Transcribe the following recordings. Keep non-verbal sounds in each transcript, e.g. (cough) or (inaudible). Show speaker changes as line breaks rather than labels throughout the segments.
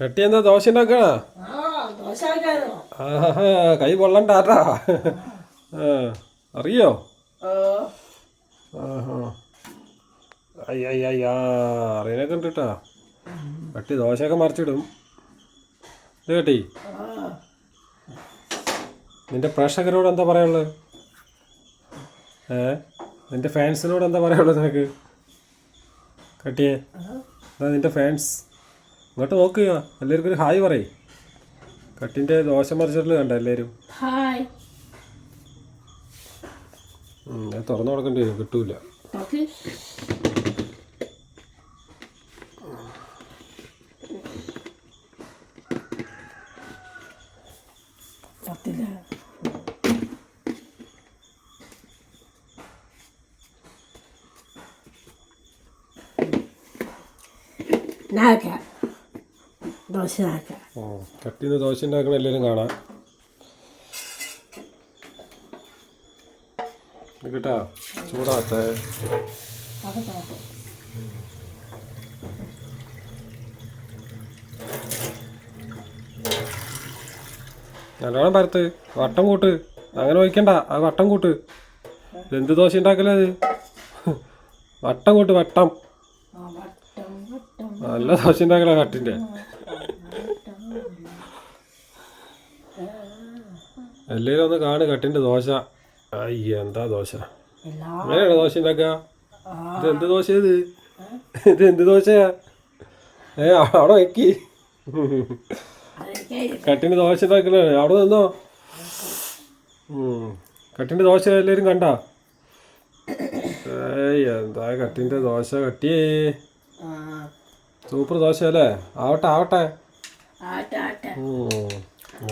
കട്ടി എന്താ ദോശ ഉണ്ടാക്കണോ കൈ കൊള്ളണ്ടാട്ടാ അറിയോ?
ഓ.
ആഹാ. അയ്യ അയ്യ ഉണ്ട് കേട്ടാ കട്ടി ദോശയൊക്കെ മറിച്ചിടും. ഇത് കേട്ടി. നിന്റെ പ്രേക്ഷകരോട് എന്താ പറയാനുള്ളത്? ഏ? നിന്റെ ഫാൻസിനോട് എന്താ പറയാനുള്ളത് നിനക്ക്? കട്ടിയേ. എന്താ നിന്റെ ഫാൻസ്. ഇങ്ങോട്ട് നോക്ക് എല്ലാവർക്കും ഒരു ഹായ് പറയ്. കട്ടിന്റെ ദോശ മറിച്ചിട്ട് കണ്ട എല്ലാവരും?
ഹായ്.
ഞാൻ അത് തുറന്നു കൊടുക്കേണ്ടി വരും കിട്ടൂല.
നാക്ക. ദോശ
ആക്കാം കട്ടിന്ന് ദോശ ഉണ്ടാക്കണ എല്ലാവരും കാണാം. കേട്ടാ? ചൂടാത്ത നല്ലോണം പരത്ത്. വട്ടം കൂട്ട്. അങ്ങനെ വയ്ക്കണ്ട അത് വട്ടം കൂട്ട്. എന്ത് ദോശ ഉണ്ടാക്കലേ അത്? വട്ടം കൂട്ട് വട്ടം. നല്ല ദോശ ഉണ്ടാക്കല കട്ടിന്റെ എല്ലാവരും ഒന്ന് കാണ് കട്ടിന്റെ ദോശ. അയ്യ എന്താ ദോശ? അങ്ങനെയാണ് ദോശ ഉണ്ടാക്കുക? ഇത് എന്ത് ദോശ ഇത്? ഇത് എന്ത് ദോശയാ ഏ അവിടെ വെക്കി.
കട്ടിന്റെ
കട്ടിന്റെ ദോശ ഉണ്ടാക്കലേ അവിടെ നിന്നോ? ഉം. കട്ടിന്റെ ദോശ എല്ലാവരും കണ്ട? ഏയ് എന്താ കട്ടിന്റെ ദോശ കട്ടിയേ? സൂപ്പർ ദോശ അല്ലേ? ആവട്ടെ ആവട്ടെ. കട്ടിന്റെ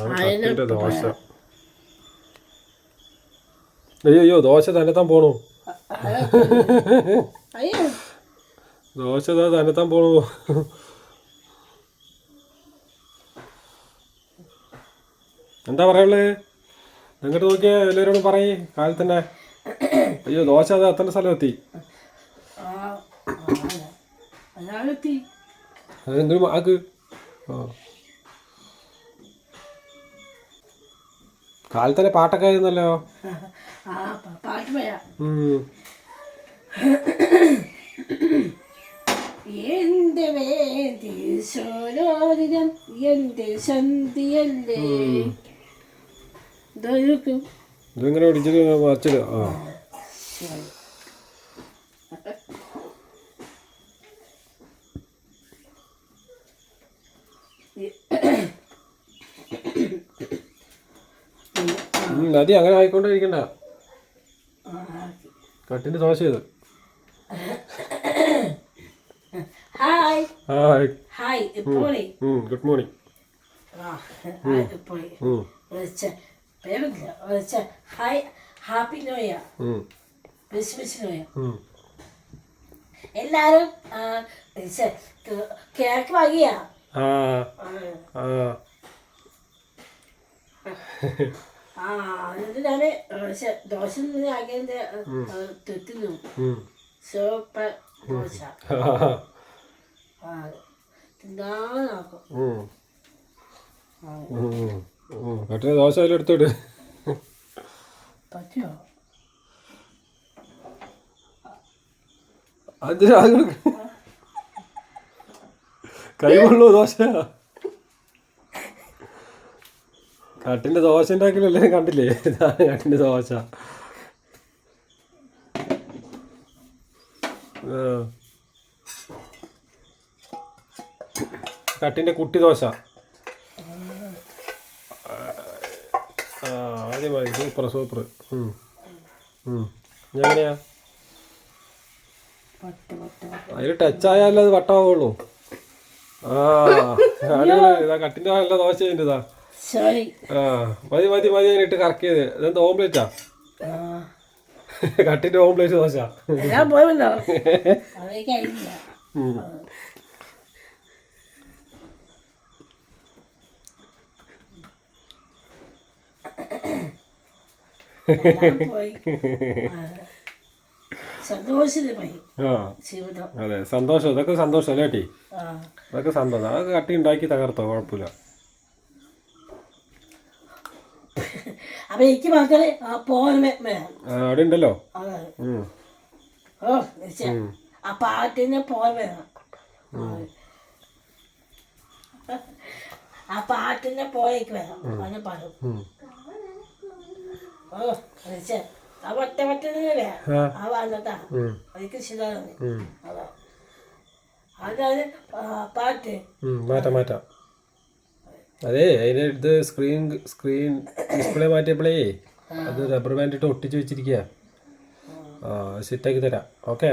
കട്ടിന്റെ ദോശ. അയ്യോ ദോശ തന്നെത്താൻ പോണു. ദോശ തന്നെത്താൻ പോണു. എന്താ പറയുള്ളേ? നിങ്ങോട്ട് നോക്കിയാ എല്ലാവരോടും പറയ് കാലത്തന്നെ അയ്യോ ദോശ അത് അത്ര സ്ഥലം എത്തി ആക്ക്. കാലത്തന്നെ കാലത്ത് തന്നെ പാട്ടൊക്കെ ആയിരുന്നല്ലോ.
പാട്ട്
ഉം.
എന്റെ വേദീശ്വരോദിനം എന്റെ സന്ധിയല്ലേ? ഇതൊരുക്കും
ഇതിങ്ങനെ പിടിച്ചിട്ട് മറിച്ചിടുക ആ. (coughs) നദി അങ്ങനെ ആയിക്കൊണ്ടിരിക്കണ്ട കട്ടിന്റെ ദോശ ചെയ്ത്.
ഹായ്.
ഹായ്.
ഹായ് ഇപ്പോഴേ
good morning.
Hi happy new year. Christmas new year. എല്ലാരും കേക്ക് വാങ്ങിയാ?
ആ.
ആ, (laughs)
ആ
ആ എന്നിട്ട് ഞാൻ വിളിച്ച ദോശ ആക്കിയതിന്റെ തെറ്റിന്നു. സൂപ്പർ ദോശ.
ദോശ അതിലെടുത്തിട്ട്
പറ്റിയോ?
അത് കൈ കൊള്ളു ദോശ? കട്ടിന്റെ ദോശ ഉണ്ടാക്കലല്ലേ കണ്ടില്ലേ? ഇതാണ് കട്ടിന്റെ ദോശ. കട്ടിന്റെ കട്ടിന്റെ കുട്ടി ദോശ. ആദ്യമായി. Super super. എങ്ങനെയാ? അതിൽ ടച്ച് ആയാലേ അത് വട്ടാവുള്ളൂ. ആ കട്ടിന്റെ നല്ല ദോശ അതിന്റെ ഇതാ. ആ മതി മതി മതി അതിനിട്ട് കറക്കിയത് ഇതെന്താ ഓംപ്ലേറ്റാ
ആ?
കട്ടിന്റെ ഓംപ്ലേറ്റ് ദോശ. (laughs)
അത്
സന്തോഷം. ഇതൊക്കെ സന്തോഷം അല്ലേ അതൊക്കെ സന്തോഷം. അതൊക്കെ കട്ടി ഉണ്ടാക്കി തകർത്തോ കുഴപ്പമില്ല.
അപ്പൊ എനിക്ക് ആ,
അവിടെ ഉണ്ടല്ലോ.
ആ പാട്ടിന് പോകാൻ വേണം ആ പാട്ടിന്റെ പോയേക്ക് വേണം അവന് പാടും. ഓ. ആ ഒറ്റ ഒറ്റ
ആ.
വന്നതാ
കൃഷി
എനിക്ക് ശരിയാണ് അതാ. പാട്ട്.
മാറ്റാം മാറ്റാം. അതെ അതിന് ഇത് സ്ക്രീൻ സ്ക്രീൻ ഡിസ്പ്ലേ മാറ്റിയപ്പോഴേ അത് റബ്ബർ ബാൻഡ് ഇട്ട് ഒട്ടിച്ച് വെച്ചിരിക്കുക ആ സെറ്റാക്കി തരാം. ഓക്കെ